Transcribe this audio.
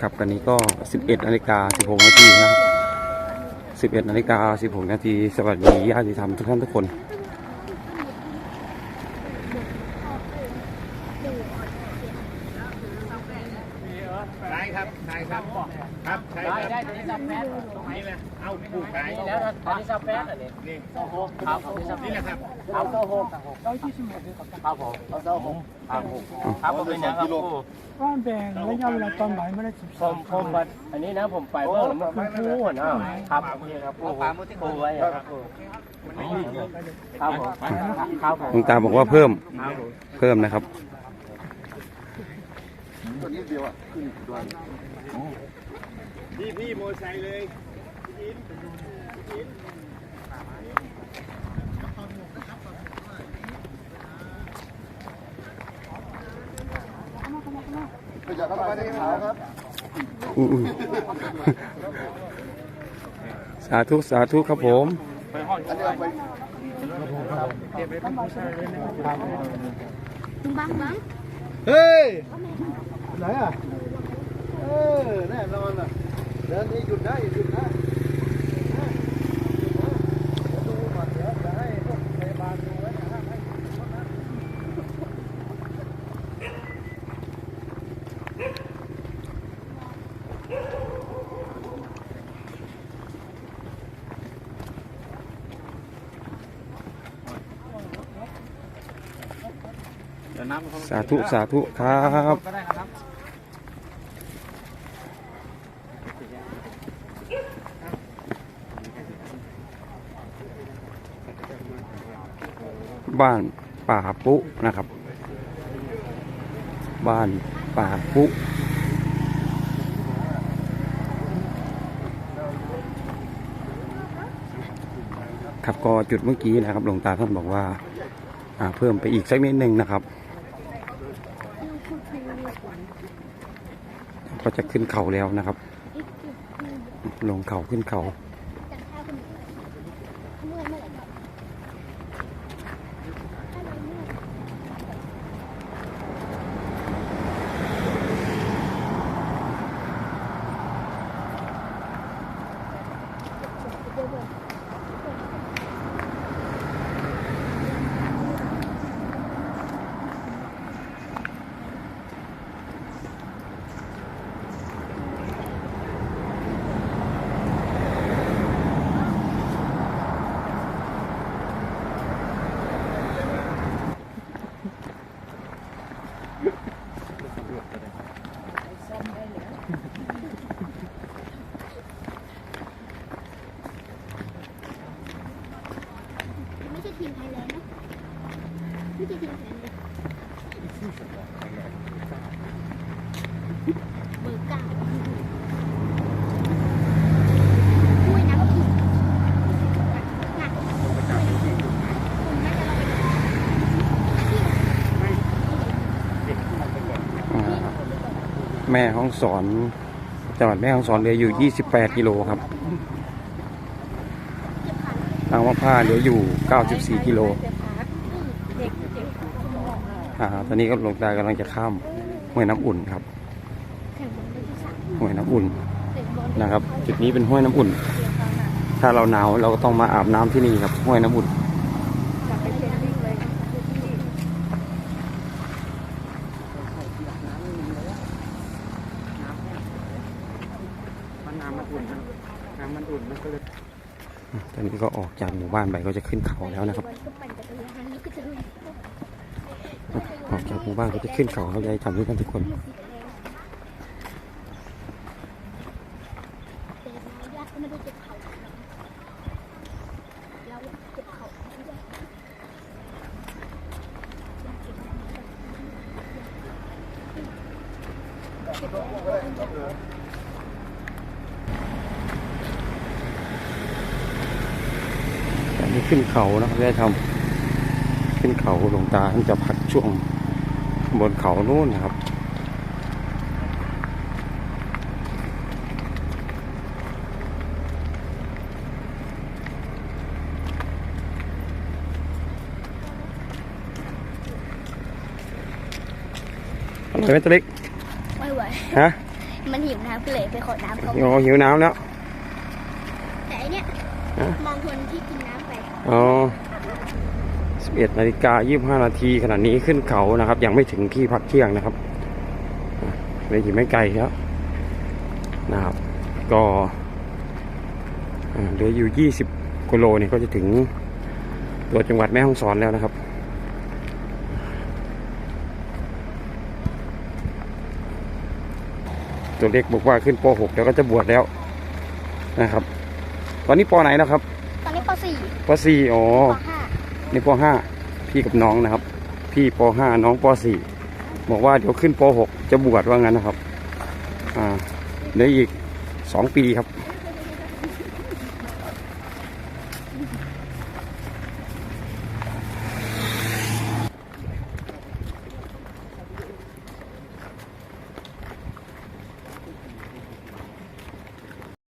ครับกันนี้ก็ 11นาฬิกา16นาทีนะครับ11นาฬิกา16นาทีสวัสดีญาติธรรมทุกท่านทุกคน ครับได้ครับครับใช่ได้ครับได้ตัวนี้ซับแฟตตรงไหนนี่แหละเอาผู้ขายนี่แล้วอันนี้ซับแฟตอันนี้นี่โซโฮครับอันนี้ซับนี่แหละครับเอาโซโฮครับผมเอาโซโฮครับผมครับผมเป็นยังครับผู้ก็แบ่งระยะเวลาตอนไหนไม่ได้สิบผสองมผมบัดอันนี้นะผมไปเมื่อมันคือผู้นะครับนี่ครับผู้ผู้ไว้ครับผู้ครับผมครับผมหลวงตาบอกว่าเพิ่มเพิ่มนะครับ พี่พี่โมอไซค์เลยอุ้ยสาธุสาธุครับผมบังบังเฮ้ย ไหนอะ เออ แน่นอนอะ เดินนี้หยุดได้หยุดได้ก่อนเดี๋ยวจะให้พวกพยาบาลดูไว้นะให้ สาธุสาธุครับบ้านป่าปุนะครับ บ้านป่าปุครับก็จุดเมื่อกี้นะครับหลวงตาท่านบอกว่าอ่าเพิ่มไปอีกสักนิดหนึ่งนะครับ ก็จะขึ้นเขาแล้วนะครับ ลงเขาขึ้นเขา จัดข้าวคนเมื่อยเมื่อไหร่ครับถ้าเราเมื่อยเดี๋ยวเดี๋ยว ไม่ใช่ทีมไทยแลนด์นะไม่ใช่ทีมไทยแลนด์ เบอร์เก้าอุ้ยนะก็คือหนักแม่ห้องสอนจังหวัดแม่ห้องสอนเหลืออยู่ 28 กิโลครับทางว่าผ้าเหลืออยู่ 94 กิโลเด็กเด็ก อ่า ตอนนี้ก็หลวงตากำลังจะข้ามห้วยน้ำอุ่นครับแข่งบอลที่สามห้วยน้ำอุ่นเด็กบอลนะครับ จุดนี้เป็นห้วยน้ำอุ่น ถ้าเราหนาวเราก็ต้องมาอาบน้ำที่นี่ครับ ห้วยน้ำอุ่นกลับไปเทรนนิ่งเลยที่ตอนนี้ก็ออกจากหมู่บ้านไปก็จะขึ้นเขาแล้วนะครับบ อลก็ปั่นจักรยานนี่ก็จะเลยอกจากหมู่บ้านก็จะขึ้นเขาเขาจะทำด้วยกันทุกคนแต่ญาติก็ไม่ได้เจ็บเข่าเราเจ็บเข่าไม่ได้อันนี้ขึ้นเขานะครับได้ทำขึ้นเขาหลวงตาท่านจะพักช่วง บนเขานู่นนะครับอร่อยไหมตัวเล็กไม่ไหวฮะ มันหิวน้ำก็เลยไปขอน้ำเขาโอ้หิวน้ำแล้ว แต่อันเนี้ยฮะมองคนที่กินน้ำไป อ๋อ 11นาฬิกา25นาทีขณะนี้ขึ้นเขานะครับ ยังไม่ถึงที่พักเที่ยงนะครับอะเลยอยู่ไม่ไกลแล้วนะครับ ก็อ่าเหลืออยู่ 20กิโลเนี่ยก็จะถึงตัวจังหวัดแม่ฮ่องสอนแล้วนะครับตัวเล็กบอกว่าขึ้นป .6 แล้วก็จะบวชแล้วนะครับ ตอนนี้ปไหนนะครับ ตอนนี้ป .4 ป .4 อ๋อป .5 นี่ป .5 พี่กับน้องนะครับ พี่ป .5 น้องป .4 บอกว่าเดี๋ยวขึ้นป .6 จะบวชว่างั้นนะครับ อ่าเหลืออีก 2 ปีครับ